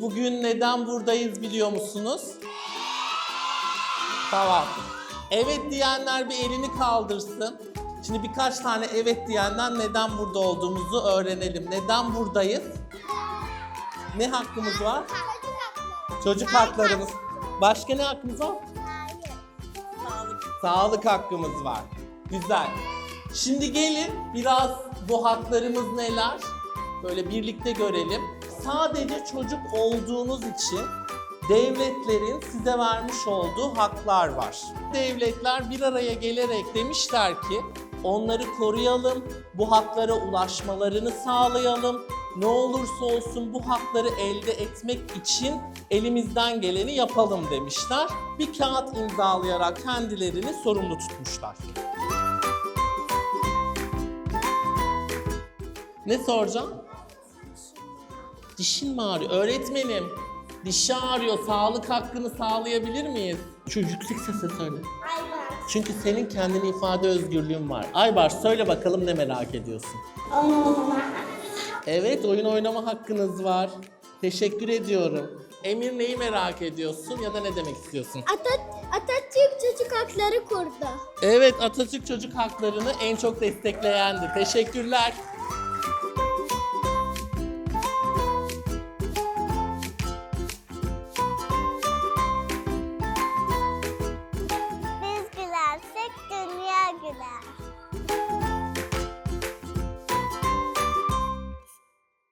Bugün neden buradayız biliyor musunuz? Tamam. Evet diyenler bir elini kaldırsın. Şimdi birkaç tane evet diyenden neden burada olduğumuzu öğrenelim. Neden buradayız? Ne hakkımız var? Çocuk haklarımız. Başka ne hakkımız var? Sağlık hakkımız var. Güzel. Şimdi gelin biraz bu haklarımız neler? Böyle birlikte görelim. Sadece çocuk olduğunuz için devletlerin size vermiş olduğu haklar var. Devletler bir araya gelerek demişler ki onları koruyalım, bu haklara ulaşmalarını sağlayalım. Ne olursa olsun bu hakları elde etmek için elimizden geleni yapalım demişler. Bir kağıt imzalayarak kendilerini sorumlu tutmuşlar. Ne soracağım? Dişin mi ağrıyor? Öğretmenim, dişi ağrıyor. Sağlık hakkını sağlayabilir miyiz? Şu yüksek sesle söyle. Çünkü senin kendini ifade özgürlüğün var. Aybar söyle bakalım ne merak ediyorsun? Evet, oyun oynama hakkınız var. Teşekkür ediyorum. Emir neyi merak ediyorsun ya da ne demek istiyorsun? Atat Atatürk çocuk hakları kurdu. Evet, Atatürk çocuk haklarını en çok destekleyendi. Teşekkürler.